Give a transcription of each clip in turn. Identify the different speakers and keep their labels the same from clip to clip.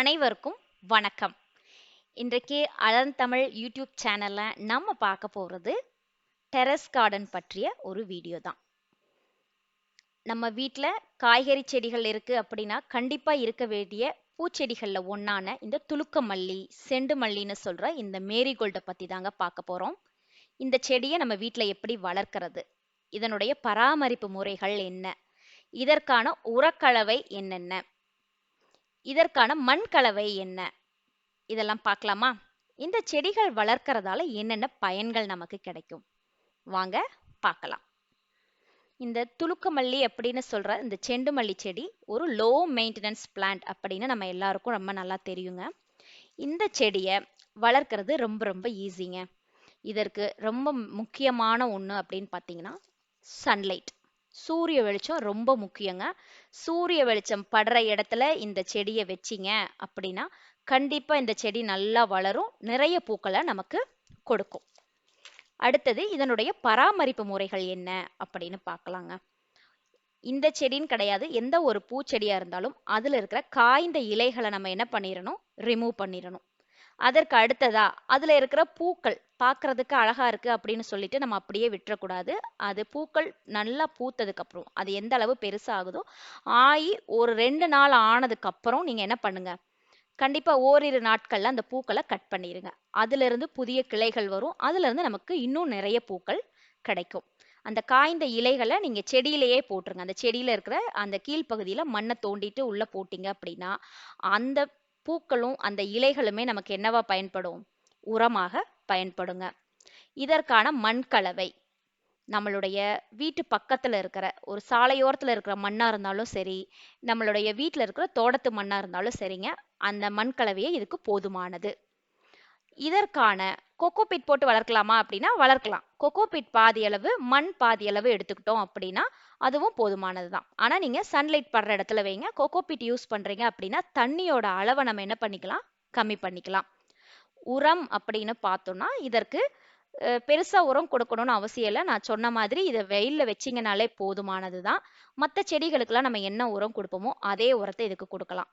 Speaker 1: அனைவருக்கும் வணக்கம். இன்றைக்கு அலன் தமிழ் யூடியூப் சேனல்ல நம்ம பார்க்க போறது டெரஸ் கார்டன் பற்றிய ஒரு வீடியோ தான். நம்ம வீட்டில் காய்கறி செடிகள் இருக்கு அப்படின்னா கண்டிப்பாக இருக்க வேண்டிய பூச்செடிகள்ல ஒன்றான இந்த துலுக்க மல்லி செண்டு மல்லின்னு சொல்ற இந்த மேரிகோல்டை பத்தி தாங்க பார்க்க போறோம். இந்த செடியை நம்ம வீட்டில் எப்படி வளர்க்கறது? இதனுடைய பராமரிப்பு முறைகள் என்ன? இதற்கான உரக்கலவை என்னென்ன? இதற்கான மண் கலவை என்ன? இதெல்லாம் பார்க்கலாமா? இந்த செடிகள் வளர்க்கறதால என்னென்ன பயன்கள் நமக்கு கிடைக்கும்? வாங்க பார்க்கலாம். இந்த துளுக்கமல்லி அப்படின்னு சொல்ற இந்த செண்டு மல்லி செடி ஒரு லோ மெயின்டெனன்ஸ் பிளான்ட் அப்படின்னு நம்ம எல்லாருக்கும் ரொம்ப நல்லா தெரியுங்க. இந்த செடியை வளர்க்கறது ரொம்ப ரொம்ப ஈஸிங்க இதற்கு ரொம்ப முக்கியமான ஒன்று அப்படின்னு பார்த்தீங்கன்னா சன்லைட் சூரிய வெளிச்சம் ரொம்ப முக்கியங்க. சூரிய வெளிச்சம் படுற இடத்துல இந்த செடியை வச்சிங்க அப்படின்னா கண்டிப்பா இந்த செடி நல்லா வளரும். நிறைய பூக்களை நமக்கு கொடுக்கும். அடுத்தது இதனுடைய பராமரிப்பு முறைகள் என்ன அப்படின்னு பார்க்கலாங்க. இந்த செடின்னு கிடையாது. எந்த ஒரு பூச்செடியா இருந்தாலும் அதுல இருக்கிற காய்ந்த இலைகளை நம்ம என்ன பண்ணிடணும் ரிமூவ் பண்ணிடணும் அதற்கு அடுத்ததா? அதில் இருக்கிற பூக்கள் பார்க்கறதுக்கு அழகா இருக்குது அப்படின்னு சொல்லிட்டு நம்ம அப்படியே விட்டுறக்கூடாது. அது பூக்கள் நல்லா பூத்ததுக்கப்புறம் அது எந்த அளவு பெருசாகுதோ ஆகி ஒரு ரெண்டு நாள் ஆனதுக்கப்புறம் நீங்கள் என்ன பண்ணுங்க? கண்டிப்பாக ஓரிரு நாட்களில் அந்த பூக்களை கட் பண்ணிடுங்க அதுலேருந்து புதிய கிளைகள் வரும். அதுலேருந்து நமக்கு இன்னும் நிறைய பூக்கள் கிடைக்கும். அந்த காய்ந்த இலைகளை நீங்கள் செடியிலேயே போட்டுருங்க. அந்த செடியில் இருக்கிற அந்த கீழ்ப்பகுதியில் மண்ணை தோண்டிட்டு உள்ளே போட்டிங்க அப்படின்னா அந்த பூக்களும் அந்த இலைகளுமே நமக்கு என்னவா பயன்படும்? உரமாக பயன்படுங்க. இதற்கான மண் கலவை நம்மளுடைய வீட்டு பக்கத்துல இருக்கிற ஒரு சாலையோரத்துல இருக்கிற மண்ணா இருந்தாலும் சரி நம்மளுடைய வீட்டில் இருக்கிற தோட்டத்து மண்ணா இருந்தாலும் சரிங்க அந்த மண் கலவையே இதுக்கு போதுமானது. இதற்கான கொக்கோபிட் போட்டு வளர்க்கலாமா அப்படின்னா வளர்க்கலாம். கொக்கோபிட் பாதி அளவு மண் பாதி அளவு எடுத்துக்கிட்டோம் அப்படின்னா அதுவும் போதுமானது தான் ஆனால் நீங்கள் சன்லைட் படுற இடத்துல வைங்க. கொக்கோபிட் யூஸ் பண்ணுறீங்க அப்படின்னா தண்ணியோட அளவை நம்ம என்ன பண்ணிக்கலாம்? கம்மி பண்ணிக்கலாம். உரம் அப்படின்னு பார்த்தோம்னா இதற்கு பெருசாக உரம் கொடுக்கணும்னு அவசியம் இல்லை. நான் சொன்ன மாதிரி இதை வெயிலில் வச்சிங்கனாலே போதுமானது தான் மற்ற செடிகளுக்கெல்லாம் நம்ம என்ன உரம் கொடுப்போமோ அதே உரத்தை இதுக்கு கொடுக்கலாம்.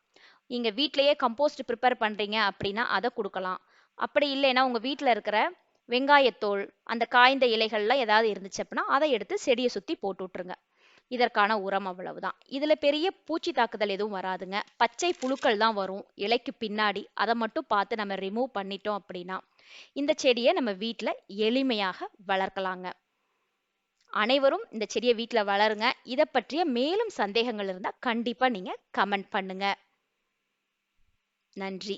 Speaker 1: நீங்கள் வீட்டிலையே கம்போஸ்ட் ப்ரிப்பேர் பண்ணுறீங்க அப்படின்னா அதை கொடுக்கலாம். அப்படி இல்லைன்னா உங்கள் வீட்டில் இருக்கிற வெங்காயத்தோல் அந்த காய்ந்த இலைகள்லாம் ஏதாவது இருந்துச்சு அப்படின்னா அதை எடுத்து செடியை சுற்றி போட்டு விட்ருங்க இதற்கான உரம் அவ்வளவுதான். இதில் பெரிய பூச்சி தாக்குதல் எதுவும் வராதுங்க. பச்சை புழுக்கள் தான் வரும். இலைக்கு பின்னாடி. அதை மட்டும் பார்த்து நம்ம ரிமூவ் பண்ணிட்டோம் அப்படின்னா இந்த செடியை நம்ம வீட்டில் எளிமையாக வளர்க்கலாங்க. அனைவரும் இந்த செடியை வீட்டில் வளருங்க. இதை பற்றிய மேலும் சந்தேகங்கள் இருந்தால் கண்டிப்பாக நீங்கள் கமெண்ட் பண்ணுங்க. நன்றி.